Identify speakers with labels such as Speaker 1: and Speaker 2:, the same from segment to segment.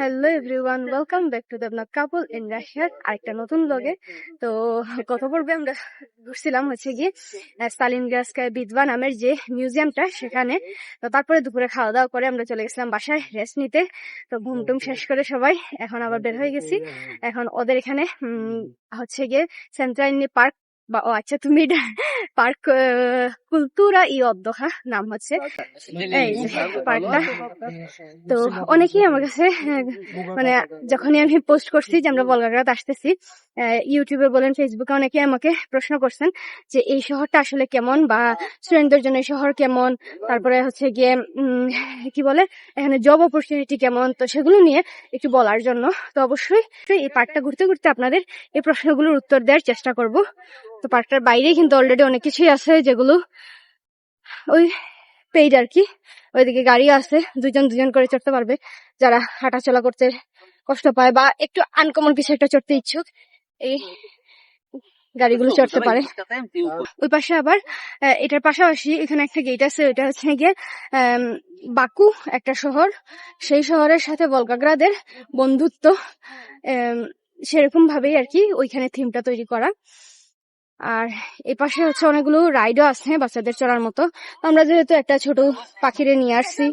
Speaker 1: Hello everyone welcome back to the couple in রাশিয়ার আরেকটা নতুন ব্লগে তো গত পর্বে আমরা, ঘুরছিলাম হচ্ছে গিয়ে স্টালিন গ্রাসকায় বিধবা নামের যে মিউজিয়ামটা সেখানে। তো তারপরে দুপুরে খাওয়া দাওয়া করে আমরা চলে গেছিলাম বাসায় রেস্ট নিতে। তো ঘুম টুম শেষ করে সবাই এখন আবার বের হয়ে গেছি। এখন ওদের এখানে হচ্ছে গিয়ে সেন্ট্রাইনি পার্ক বা, ও আচ্ছা তুমি পার্ক কুলতুরা ই অদ্দোহা নাম হচ্ছে। এই পার্কটা। তো অনেকেই আমার কাছে মানে যখনই আমি পোস্ট করছি যে আমরা বলগাগ্রাত আসতেছি ইউটিউবে বলেন ফেসবুকে অনেকে আমাকে প্রশ্ন করছেন যে এই শহরটা আসলে কেমন বা স্টুডেন্টদের জন্য এই শহর কেমন? তারপরে হচ্ছে গিয়ে কি বলে এখানে জব অপরচুনিটি কেমন? তো সেগুলো নিয়ে একটু বলার জন্য। তো অবশ্যই এই পার্কটা ঘুরতে ঘুরতে আপনাদের এই প্রশ্নগুলোর উত্তর দেওয়ার চেষ্টা করব। তো পার্কটার বাইরে কিন্তু অলরেডি অনেক কিছুই আছে যেগুলো ওই পেইড আর কি। ওইদিকে গাড়ি আছে দুজন দুজন করে চড়তে পারবে। যারা হাঁটাচলা করতে কষ্ট পায় বা একটু আনকমন কিছু একটা চড়তে ইচ্ছুক এই গাড়িগুলো চড়তে পারে। ওই পাশে আবার এটার পাশাপাশি এখানে একটা গেট আছে ওইটা হচ্ছে গিয়ে বাকু একটা শহর। সেই শহরের সাথে বলগাগ্রাদের বন্ধুত্ব সেরকম ভাবেই আর কি ওইখানে থিমটা তৈরি করা। আর এই পাশে হচ্ছে অনেকগুলো রাইডও আছে বাচ্চাদের চড়ার মতো। আমরা যেহেতু একটা ছোট পাখিরে নিয়ে আসছি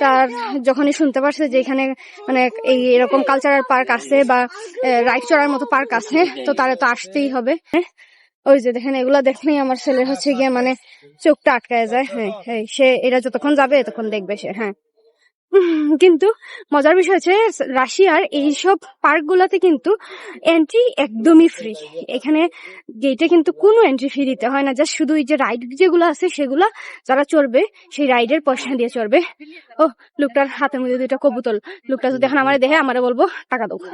Speaker 1: তার যখনই শুনতে পারছে যে এখানে মানে এই এরকম কালচারাল পার্ক আছে বা রাইড চড়ার মতো পার্ক আছে, তো তারা তো আসতেই হবে। ওই যে দেখেন, এগুলা দেখলেই আমার ছেলের হচ্ছে গিয়ে মানে চোখটা আটকায় যায়। হ্যাঁ হ্যাঁ সে, এরা যতক্ষণ যাবে তখন দেখবে সে হ্যাঁ। কিন্তু মজার বিষয় হচ্ছে রাশিয়ার এইসব পার্ক গুলাতে কিন্তু এন্ট্রি একদমই ফ্রি এখানে গেটে কিন্তু কোনো এন্ট্রি ফি দিতে হয় না জাস্ট শুধু এই যে রাইড যেগুলো আছে সেগুলা যারা চড়বে সেই রাইডের পয়সা দিয়ে চড়বে। ও লোকটার হাতের মধ্যে দুইটা কবুতর। লোকটা যদি এখন আমার দেখে আমারে বলব টাকা দেবো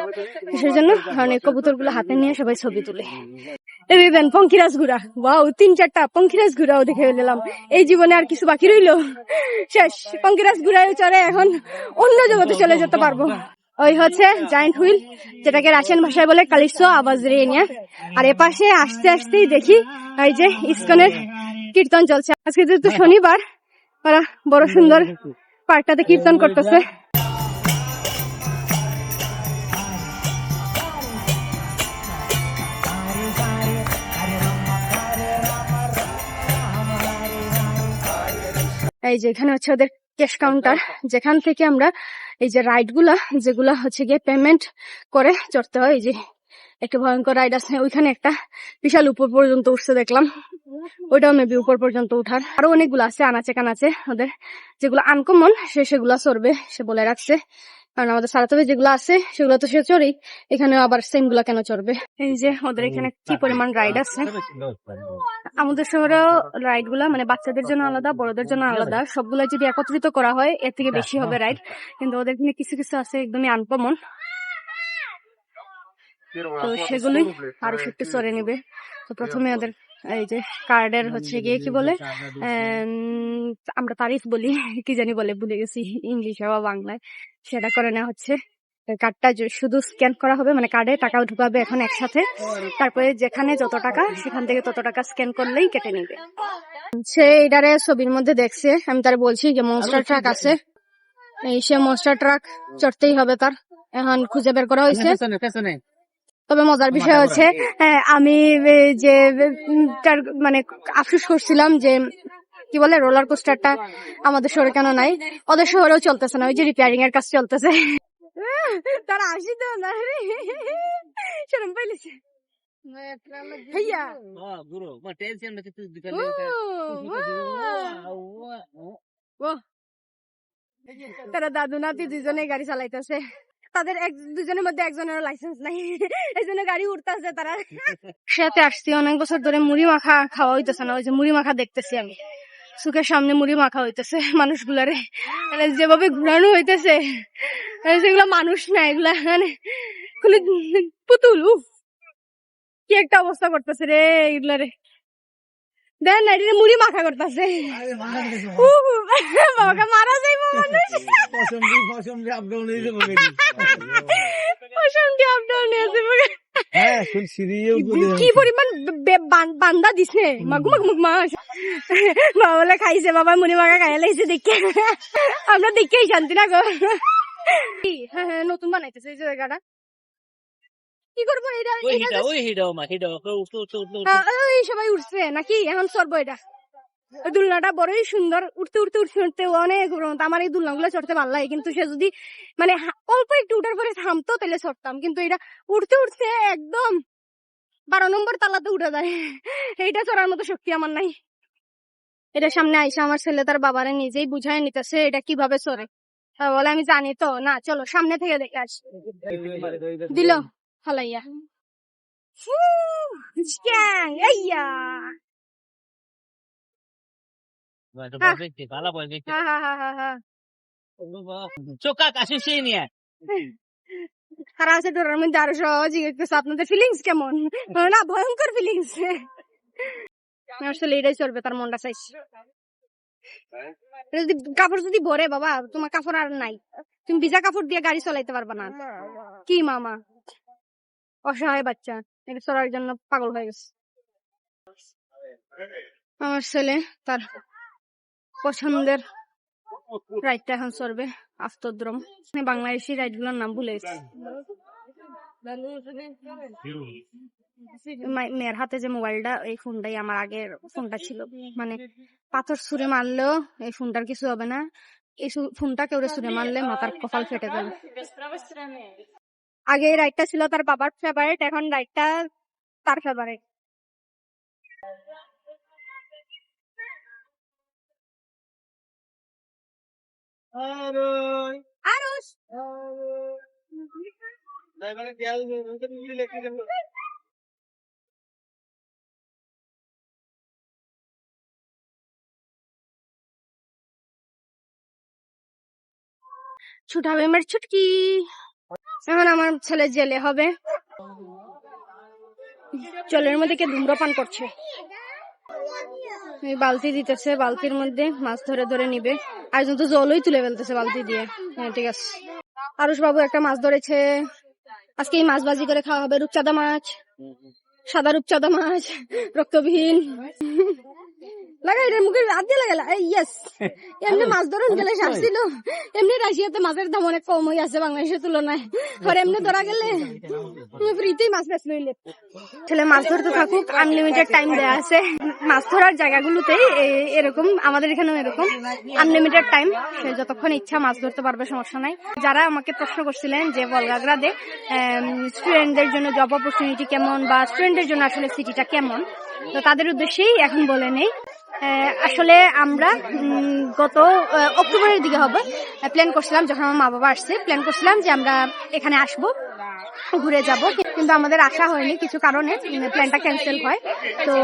Speaker 1: সেই জন্য কারণ এই কবুতরগুলো হাতে নিয়ে সবাই ছবি তুলে। দেখেন পঙ্কিরাজ ঘুরা ওয়াও তিন চারটা। পঙ্কিরাজ ঘুরাও দেখে নিলাম। এই জীবনে আর কিছু বাকি রইল? শেষ। পঙ্কিরাজ ঘুরায় চড়ে এখন অন্য জগতে চলে যেতে পারব। ওই হচ্ছে জায়েন্ট হুইল যেটাকে রাশিয়ান ভাষায় বলে কালিসো আওয়াজ রেনিয়া আর এপাশে আসতে আসতেই দেখি এই যে ইস্কনের কীর্তন চলছে। আজকে যেহেতু শনিবার, ওরা বড় সুন্দর পার্কটাতে কীর্তন করতেছে। এই যে এখানে হচ্ছে ওদের ক্যাশ কাউন্টার যেখান থেকে আমরা এই যে রাইডগুলা যেগুলা হচ্ছে গিয়ে পেমেন্ট করে চড়তে হয় এই যে একটা ভয়ঙ্কর রাইড আছে। ওইখানে একটা বিশাল উপর পর্যন্ত উঠছে দেখলাম। ওইটাও মেবি উপর পর্যন্ত উঠার। আরও অনেকগুলো আছে আনাচে কানাচে ওদের। যেগুলো আনকমন সে সেগুলা চড়বে সে বলে রাখছে। কারণ আমাদের সারাতবে যেগুলো আছে সেগুলো তো সে চড়েই। এখানে আবার সেমগুলা কেন চড়বে? এই যে ওদের এখানে কি পরিমাণ রাইড আছে? আমাদের শহরেও রাইডগুলা মানে বাচ্চাদের জন্য আলাদা বড়দের জন্য আলাদা। সবগুলা যদি একত্রিত করা হয় এর থেকে বেশি হবে রাইড কিন্তু ওদের এখানে কিছু কিছু আছে একদমই আনকমন তো সেগুলোই আরও একটু চড়ে নিবে। তো প্রথমে ওদের এই যে কার্ডের হচ্ছে গিয়ে কি বলে? আম, আমরা তারিফ বলি কি জানি বলে ভুলে গেছি ইংলিশে বা বাংলায়। সেটা করে নেওয়া হচ্ছে। কার্ডটা শুধু স্ক্যান করা হবে মানে কার্ডে টাকা ঢুকাবে এখন একসাথে। তারপরে যেখানে যত টাকা সেখান থেকে তত টাকা স্ক্যান করলেই কেটে নিবে। সে এটারে ছবির মধ্যে দেখছে আমি তার বলছি যে মনস্টার ট্রাক আছে। এই সে মনস্টার ট্রাক চড়তেই হবে তার। এখন খুঁজে বের করা হয়েছে। তবে মজার বিষয় হচ্ছে হ্যাঁ, আমি যে মানে আফসোস করছিলাম যে কি বলে রোলার কোস্টারটা আমাদের শহরে কেন নাই? ওদের শহরেও চলতেছে না ওই যে রিপেয়ারিং এর কাজ চলতেছে। তারা আসি তো না রে। শরম পাইলেছে। ভাইয়া ও তারা দাদু নাতি দুজনে গাড়ি চালাইতেছে। তাদের এক দুজনের মধ্যে একজনের লাইসেন্স নাই। এই জন্য গাড়ি উঠতেছে তারা। সাথে আসছি অনেক বছর ধরে মুড়ি মাখা খাওয়া হইতেছে না ওই যে মুড়ি মাখা দেখতেছি আমি। সুখের সামনে মুড়ি মাখা হইতেছে মানুষগুলারে। মানে যেভাবে ঘুরানো হইতেছে মানে সেগুলো মানুষ না এগুলা মানে খুলে পুতুল উফ! কি একটা অবস্থা করতেছে রে এগুলারে। দেন না এটা মুড়ি মাখা করতেছে। বাবাকে মারা যাইব মানুষ আপডাউন আছে কি পরিমাণ বান্দা দিছে মাগু মাগু মাগু মা। বাবা খাইছে বাবা মুড়ি মাখা খাইয়া লাইছে দেখে। আমরা দেখেই শান্তি না গো। হ্যাঁ হ্যাঁ নতুন বানাইতেছে এই জায়গাটা। কি করব? এটা
Speaker 2: ওই
Speaker 1: এটা
Speaker 2: ওই হিডাও মা হিডাও উঠো উঠো উঠো
Speaker 1: এই সবাই উঠছে নাকি? এখন সরবো এটা। ওই দুলনাটা বড়ই সুন্দর উঠতে উঠতে উঠতে উঠতে অনেক আমার এই দুলনাগুলো চড়তে ভালো লাগে কিন্তু সে যদি মানে অল্প একটু উঠার পরে থামতো তাহলে চড়তাম। কিন্তু এটা উঠতে উঠতে একদম বারো নম্বর তালাতে উঠে যায়। এইটা চড়ার মতো শক্তি আমার নাই। এটা সামনে আইসা আমার ছেলে তার বাবারে নিজেই বুঝায় নিতেছে এটা কীভাবে চড়ে। বলে আমি জানি তো। না চলো সামনে থেকে দেখে আসি। দিল। ফালাইয়া
Speaker 2: চোখা কাশি সেই নিয়ে
Speaker 1: আছে ডোরার মধ্যে আরও সহজ আপনাদের ফিলিংস কেমন না ভয়ঙ্কর ফিলিংস আসলে এটাই চলবে তার মনটা চাইছে যদি কাপড় যদি ভরে বাবা তোমার কাপড় আর নাই তুমি ভিজা কাপড় দিয়ে গাড়ি চালাইতে পারবে না কি মামা অসহায় বাচ্চা এটা চড়ার জন্য পাগল হয়ে গেছে। আমার ছেলে তার পছন্দের রাইডটা এখন চলবে আস্তদ্রম বাংলাদেশি রাইডগুলোর নাম ভুলে গেছি। মেয়ের হাতে যে মোবাইলটা এই ফোনটাই আমার আগের ফোনটা ছিল। মানে পাথর ছুঁড়ে মারলেও এই ফোনটার কিছু হবে না। এই ফোনটা কেউ ছুঁড়ে মারলে মাথার কপাল ফেটে যাবে। আগে এই রাইডটা ছিল তার বাবার ফেভারিট এখন রাইডটা তার ফেভারিট আরুষ ছুটাবে আমার ছুটকি। এখন আমার ছেলে জেলে হবে। জলের মধ্যে কে ধূম্রপান করছে। বালতি দিতেছে, বালতির মধ্যে মাছ ধরে ধরে নিবে। আর তো জলই তুলে ফেলতেছে বালতি দিয়ে। হ্যাঁ ঠিক আছে। আরুষ বাবু একটা মাছ ধরেছে। আজকে এই মাছ বাজি করে খাওয়া হবে রূপচাঁদা মাছ। সাদা রূপচাঁদা মাছ, রক্তবিহীন। লাগা এটার মুখে হাত দিয়ে লাগালা ইয়েস এমনি মাছ ধরুন গেলে শাসছিল এমনি রাশিয়াতে মাছের দাম অনেক কম হয়ে আছে বাংলাদেশের তুলনায়। আর এমনি ধরা গেলে ফ্রিতেই মাছ বেচ লইলে ছেলে মাছ ধরতে থাকুক আনলিমিটেড টাইম দেয়া আছে। মাছ ধরার জায়গাগুলোতেই এরকম আমাদের এখানেও এরকম। আনলিমিটেড টাইম যতক্ষণ ইচ্ছা মাছ ধরতে পারবে সমস্যা নাই। যারা আমাকে প্রশ্ন করছিলেন যে বলগাগ্রাদে স্টুডেন্টদের জন্য জব অপরচুনিটি কেমন বা স্টুডেন্টদের জন্য আসলে সিটিটা কেমন তো তাদের উদ্দেশ্যেই এখন বলে নেই। আসলে আমরা গত অক্টোবরের দিকে হবে প্ল্যান করছিলাম যখন আমার মা বাবা আসছে প্ল্যান করছিলাম যে আমরা এখানে আসব, ঘুরে যাব, কিন্তু আমাদের আশা হয়নি, কিছু কারণে প্ল্যানটা ক্যান্সেল হয়। তো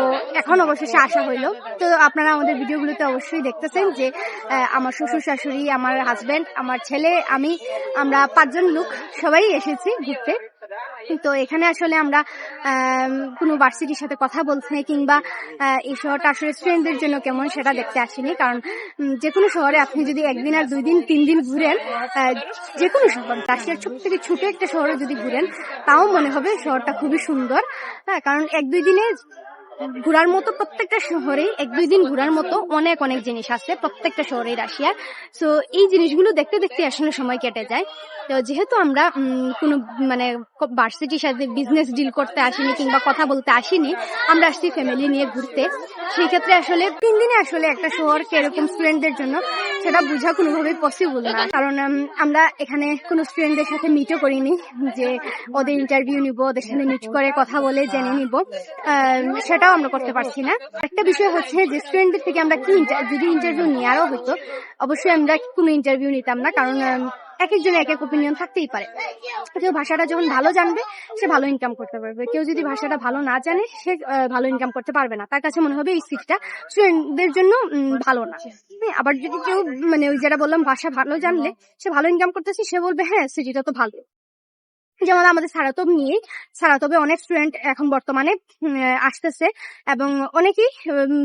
Speaker 1: এখন অবশেষে আসা হইল। তো আপনারা আমাদের ভিডিওগুলোতে অবশ্যই দেখতেছেন যে আমার শ্বশুর শাশুড়ি, আমার হাজব্যান্ড আমার ছেলে, আমি, আমরা পাঁচজন লোক, সবাই এসেছি ঘুরতে। তো এখানে আসলে আমরা আম, কোনো ভার্সিটির সাথে কথা বলছি কিংবা এই শহরটা আসলে স্টুডেন্টদের জন্য কেমন সেটা দেখতে আসিনি। কারণ যে কোনো শহরে আপনি যদি একদিন আর দুই দিন তিন দিন ঘুরেন যে কোনো শহর রাশিয়ার ছোট থেকে ছোট একটা শহরে যদি ঘুরেন তাও মনে হবে শহরটা খুবই সুন্দর। হ্যাঁ কারণ এক দুই দিনে ঘোরার মতো প্রত্যেকটা শহরে এক দুই দিন ঘোরার মতো অনেক অনেক জিনিস আছে প্রত্যেকটা শহরে রাশিয়ার। সো এই জিনিসগুলো দেখতে দেখতে আসলে সময় কেটে যায়। তো যেহেতু আমরা কোনো মানে ভার্সিটির সাথে বিজনেস ডিল করতে আসিনি কিংবা কথা বলতে আসিনি, আমরা আসছি ফ্যামিলি নিয়ে ঘুরতে। সেই ক্ষেত্রে আসলে তিন দিনে আসলে একটা শহর কেরকম স্টুডেন্টদের জন্য সেটা বোঝা কোনোভাবেই পসিবল না। কারণ আমরা এখানে কোনো স্টুডেন্টদের সাথে মিটও করিনি যে ওদের ইন্টারভিউ নিব, ওদের সাথে মিট করে কথা বলে জেনে নিব। সেটাও আমরা করতে পারছি না। একটা বিষয় হচ্ছে যে স্টুডেন্টদের থেকে আমরা কি যদি ইন্টারভিউ নেওয়ারও হতো, অবশ্যই আমরা কোনো ইন্টারভিউ নিতাম না। কারণ এক একজনের এক এক ওপিনিয়ন থাকতেই পারে। কেউ ভাষাটা যখন ভালো জানবে সে ভালো ইনকাম করতে পারবে। কেউ যদি ভাষাটা ভালো না জানে সে ভালো ইনকাম করতে পারবে না। তার কাছে মনে হবে এই সিটটা স্টুডেন্টদের জন্য ভালো না। হ্যাঁ, আবার যদি কেউ মানে ওই যেটা বললাম ভাষা ভালো জানলে সে ভালো ইনকাম করতেছে সে বলবে হ্যাঁ সিটিটা তো ভালো। যেমন আমাদের সারাতব নিয়ে সারাতবে অনেক স্টুডেন্ট এখন বর্তমানে আসতেছে এবং অনেকেই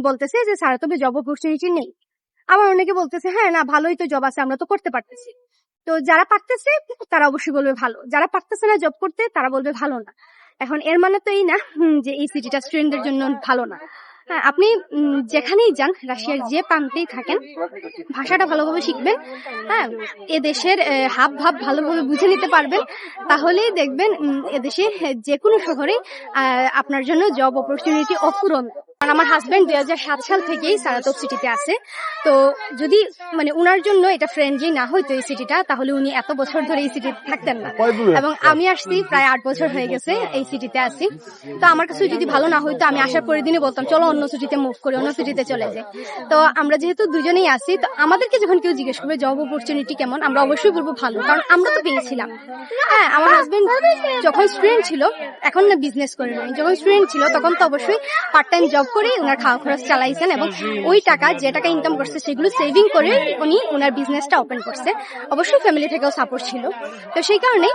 Speaker 1: বলতেছে যে সারাতবে জব অপরচুনিটি নেই। আবার অনেকে বলতেছে হ্যাঁ না ভালোই তো জব আছে আমরা তো করতে পারতেছি। তো যারা পারতেছে তারা অবশ্যই বলবে ভালো। যারা পারতেছে না জব করতে তারা বলবে ভালো না। এখন এর মানে তো এই না যে এই সিটিটা স্টুডেন্টদের জন্য ভালো না। হ্যাঁ, আপনি যেখানেই যান রাশিয়ার যে প্রান্তেই থাকেন ভাষাটা ভালোভাবে শিখবেন হ্যাঁ এদেশের হাব ভাব ভালোভাবে বুঝে নিতে পারবেন তাহলেই দেখবেন এদেশে যে কোনো শহরে আপনার জন্য জব অপরচুনিটি অপূরণ কারণ আমার হাজবেন্ড দুই হাজার সাত সাল থেকেই সারাতপ সিটিতে আছে। তো যদি মানে উনার জন্য এটা ফ্রেন্ডলি না হইতো এই সিটিটা তাহলে উনি এত বছর ধরে এই সিটিতে থাকতেন না। এবং আমি আসছি প্রায় আট বছর হয়ে গেছে এই সিটিতে আছি। তো আমার কাছে যদি ভালো না হইতো আমি আসার পরের দিনই বলতাম চলো অন্য সিটিতে মুভ করি অন্য সিটিতে চলে যাই। তো আমরা যেহেতু দুজনেই আছি তো আমাদেরকে যখন কেউ জিজ্ঞেস করবে জব অপরচুনিটি কেমন? আমরা অবশ্যই বলব ভালো কারণ আমরা তো পেয়েছিলাম। হ্যাঁ আমার হাজবেন্ড যখন স্টুডেন্ট ছিল এখন না বিজনেস করে নাই। যখন স্টুডেন্ট ছিল তখন তো অবশ্যই পার্ট টাইম জব করে ওনার খাওয়া খরচ চালাইছেন এবং ওই টাকা যে টাকা ইনকাম করছে সেগুলো সেভিং করে উনি ওনার বিজনেসটা ওপেন করছে। অবশ্যই ফ্যামিলি থেকেও সাপোর্ট ছিল। তো সেই কারণে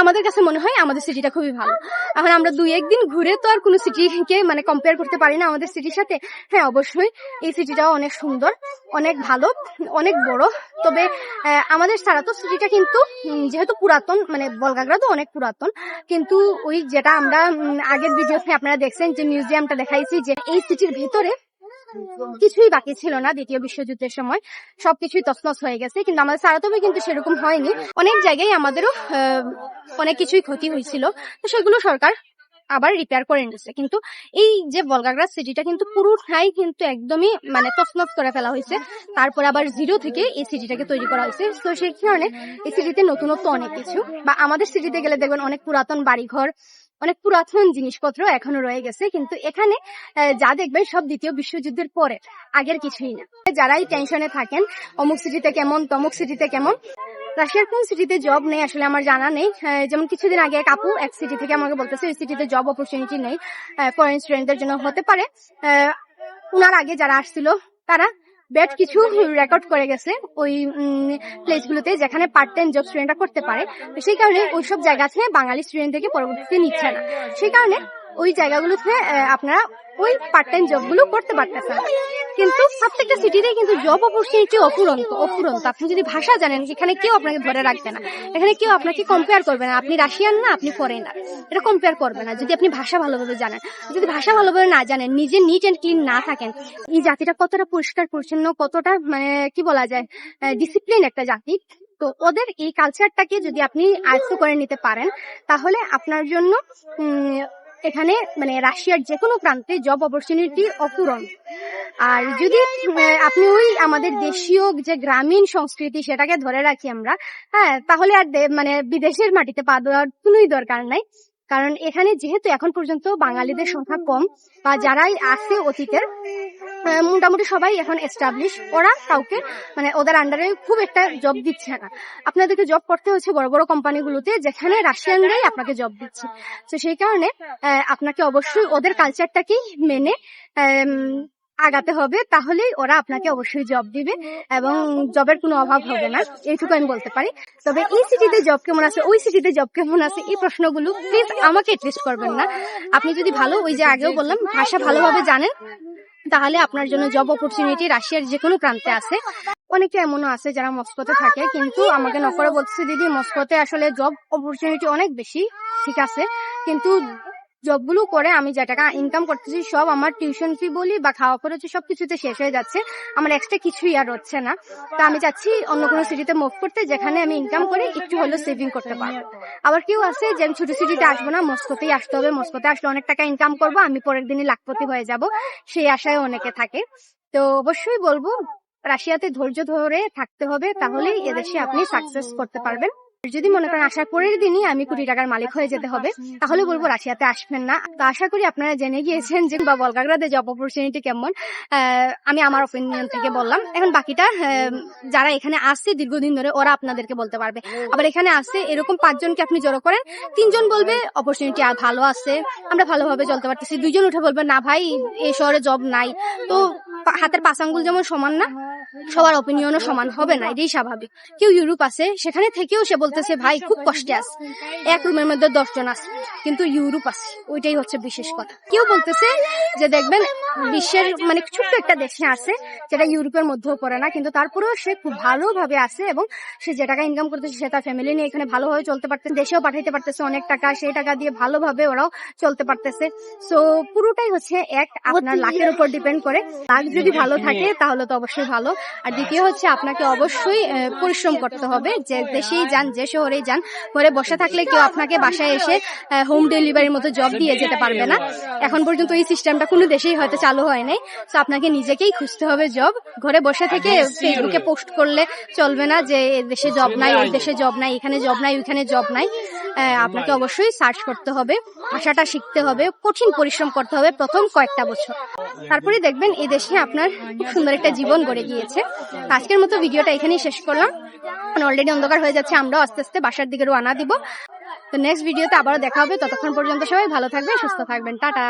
Speaker 1: আমাদের কাছে মনে হয় আমাদের সিটিটা খুবই ভালো। এখন আমরা দুই একদিন ঘুরে তো আর কোনো সিটিকে মানে কম্পেয়ার করতে পারি না আমাদের সিটির সাথে। হ্যাঁ অবশ্যই এই সিটিটাও অনেক সুন্দর, অনেক ভালো, অনেক বড়। তবে আমাদের সারাতো সিটিটা কিন্তু যেহেতু পুরাতন মানে বলগাগড়া তো অনেক পুরাতন, কিন্তু ওই যেটা আমরা আগের ভিডিওতে আপনারা দেখছেন যে মিউজিয়ামটা দেখাইছি যে এই সিটির ভেতরে কিছুই বাকি ছিল না দ্বিতীয় বিশ্বযুদ্ধের সময়। সবকিছুই তছনছ হয়ে গেছে, কিন্তু আমাদের সারাতবে কিন্তু সেরকম হয়নি। অনেক জায়গায় আমাদেরও অনেক কিছুই ক্ষতি হয়েছিল। তো সেগুলো সরকার আবার রিপেয়ার করে নিচ্ছে কিন্তু এই যে বলগাগ্রা সিটিটা কিন্তু পুরোটাই কিন্তু একদমই মানে তছনছ করে ফেলা হয়েছে। তারপর আবার জিরো থেকে এই সিটিটাকে তৈরি করা হয়েছে। তো সেই কারণে এই সিটিতে নতুনত্ব অনেক কিছু। বা আমাদের সিটিতে গেলে দেখবেন অনেক পুরাতন বাড়িঘর অনেক পুরাতন জিনিসপত্র এখনও রয়ে গেছে, কিন্তু এখানে যা দেখবেন সব দ্বিতীয় বিশ্বযুদ্ধের পরে, আগের কিছুই না। যারাই টেনশনে থাকেন, অমুক সিটিতে কেমন, তমুক সিটিতে কেমন, রাশিয়ার কোন সিটিতে জব নেই আসলে আমার জানা নেই। যেমন কিছুদিন আগে এক আপু এক সিটি থেকে আমাকে বলতেছে ওই সিটিতে জব অপরচুনিটি নেই ফরেন স্টুডেন্টদের জন্য হতে পারে। উনার আগে যারা আসছিল, তারা ব্যাট কিছু রেকর্ড করে গেছে ওই প্লেস গুলোতে যেখানে পার্ট টাইম জব স্টুডেন্টরা করতে পারে। তো সেই কারণে ওইসব জায়গা আছে বাঙালি স্টুডেন্টদেরকে পরবর্তীতে নিচ্ছে না। সেই কারণে ওই জায়গাগুলোতে আপনারা ওই পার্ট টাইম জবগুলো করতে পারতেছেন। কিন্তু প্রত্যেকটা সিটিতে কিন্তু জব অপরচুনিটি অপুরন্ত অপুরন্ত আপনি যদি ভাষা জানেন এখানে কেউ আপনাকে ধরে রাখবে না। এখানে কেউ আপনাকে কম্পেয়ার করবে না। আপনি রাশিয়ান না, আপনি ফরেনার এটা কম্পেয়ার করবে না। যদি আপনি ভাষা ভালোভাবে জানেন, যদি ভাষা ভালোভাবে না জানেন, নিজে নিট অ্যান্ড ক্লিন না থাকেন, এই জাতিটা কতটা পরিষ্কার, পরিচ্ছন্ন, কতটা মানে কি বলা যায় ডিসিপ্লিন একটা জাতি, তো ওদের এই কালচারটাকে যদি আপনি আয়ত্ত করে নিতে পারেন, তাহলে আপনার জন্য এখানে মানে রাশিয়ার যে কোনো প্রান্তে জব অপরচুনিটি অপূরণ। আর যদি আপনি ওই আমাদের দেশীয় যে গ্রামীণ সংস্কৃতি সেটাকে ধরে রাখি আমরা হ্যাঁ তাহলে আর মানে বিদেশের মাটিতে পা দেওয়ার কোনোই দরকার নাই। কারণ এখানে যেহেতু এখন পর্যন্ত বাঙালিদের সংখ্যা কম, বা যারাই আছে অতীতের মোটামুটি সবাই এখন এস্টাবলিশ ওরা কাউকে মানে ওদের আন্ডারে খুব একটা জব দিচ্ছে না। আপনাদেরকে জব করতে হচ্ছে বড় বড় কোম্পানিগুলোতে যেখানে রাশিয়ানরাই আপনাকে জব দিচ্ছে। তো সেই কারণে আপনাকে অবশ্যই ওদের কালচারটাকেই মেনে আগাতে হবে। তাহলেই ওরা আপনাকে অবশ্যই জব দিবে এবং জবের কোনো অভাব হবে না। এইটুকু আমি বলতে পারি। তবে এই সিটিতে জব কেমন আছে, ওই সিটিতে জব কেমন আছে, এই প্রশ্নগুলো প্লিজ আমাকে ট্রিস্ট করবেন না। আপনি যদি ভালো, ওই যে আগেও বললাম, ভাষা ভালোভাবে জানেন তাহলে আপনার জন্য জব অপরচুনিটি রাশিয়ার যে কোনো প্রান্তে আছে। অনেকে এমনও আছে যারা মস্কোতে থাকে, কিন্তু আমাকে নকরে বলছে দিদি, মস্কোতে আসলে জব অপরচুনিটি অনেক বেশি, ঠিক আছে? কিন্তু জবগুলো করে আমি যে টাকা ইনকাম করতেছি সব আমার টিউশন ফি বলি বা খাওয়া খরচ সব কিছুতে শেষ হয়ে যাচ্ছে। আমার এক্সট্রা কিছুই আর হচ্ছে না। তা আমি চাচ্ছি অন্য কোনো সিটিতে মুভ করতে যেখানে আমি ইনকাম করে একটু হলেও সেভিং করতে পারব। আবার কেউ আছে যে আমি ছোট সিটিতে আসব না, মস্কোতেই আসতে হবে। মস্কোতে আসলে অনেক টাকা ইনকাম করব, আমি পরের দিনই লাখপতি হয়ে যাব। সেই আশায় অনেকে থাকে। তো অবশ্যই বলব, রাশিয়াতে ধৈর্য ধরে থাকতে হবে, তাহলেই এদেশে আপনি সাকসেস করতে পারবেন। যদি মনে করেন আসার পরের দিনই আমি কোটি টাকার মালিক হয়ে যেতে হবে, তাহলে বলব রাশিয়াতে আসবেন না। তো আশা করি আপনারা জেনে গিয়েছেন যে বা বলগাগ্রাতে জব অপরচুনিটি কেমন। আমি আমার অপিনিয়ন থেকে বললাম। এখন বাকিটা যারা এখানে আসছে দীর্ঘদিন ধরে, ওরা আপনাদেরকে বলতে পারবে। আবার এখানে আসছে এরকম পাঁচজনকে আপনি জড়ো করেন, তিনজন বলবে অপরচুনিটি আর ভালো আছে, আমরা ভালোভাবে চলতে পারতেছি। দুইজন উঠে বলবে, না ভাই, এই শহরে জব নাই। তো হাতের পাঁচ যেমন সমান না, সবার অপিনিয়নও সমান হবে না, এটাই স্বাভাবিক। কেউ ইউরোপ আছে, সেখানে থেকেও সে বলতেছে ভাই খুব কষ্টে আছে। এক রুমের মধ্যে দশ জন আছে। কিন্তু ইউরোপ আছে। ওইটাই হচ্ছে বিশেষ কথা। কেউ বলতেছে যে দেখবেন বিশ্বের মানে ছোট্ট একটা দেশে আছে যেটা ইউরোপের মধ্যেও পড়ে না কিন্তু তারপরেও সে খুব ভালোভাবে আছে এবং সে যে টাকা ইনকাম করতেছে সে তার ফ্যামিলি নিয়ে এখানে ভালোভাবে চলতে পারতেছে দেশেও পাঠাইতে পারতেছে অনেক টাকা সেই টাকা দিয়ে ভালোভাবে ওরাও চলতে পারতেছে। সো পুরোটাই হচ্ছে এক আপনার লাখের উপর ডিপেন্ড করে। লাখ যদি ভালো থাকে তাহলে তো অবশ্যই ভালো। আর দ্বিতীয় হচ্ছে আপনাকে অবশ্যই পরিশ্রম করতে হবে যে দেশেই যান যে শহরেই যান ঘরে বসে থাকলে কেউ আপনাকে বাসায় এসে হোম ডেলিভারির মতো জব দিয়ে যেতে পারবে না। এখন পর্যন্ত এই সিস্টেমটা কোনো দেশেই হয়তো চালু হয় নাই। তো আপনাকে নিজেকেই খুঁজতে হবে জব ঘরে বসে থেকে ফেসবুকে পোস্ট করলে চলবে না যে দেশে জব নাই ওই দেশে জব নাই এখানে জব নাই ওইখানে জব নাই। আপনাকে অবশ্যই সার্চ করতে হবে। ভাষাটা শিখতে হবে কঠিন পরিশ্রম করতে হবে প্রথম কয়েকটা বছর। তারপরে দেখবেন এই দেশে আপনার খুব সুন্দর একটা জীবন গড়ে গিয়েছে। আজকের মতো ভিডিওটা এখানেই শেষ করলাম। অলরেডি অন্ধকার হয়ে যাচ্ছে, আমরা আস্তে আস্তে বাসার দিকে রওনা দিব। তো নেক্সট ভিডিওতে আবারও দেখা হবে, ততক্ষণ পর্যন্ত সবাই ভালো থাকবেন, সুস্থ থাকবেন, টাটা।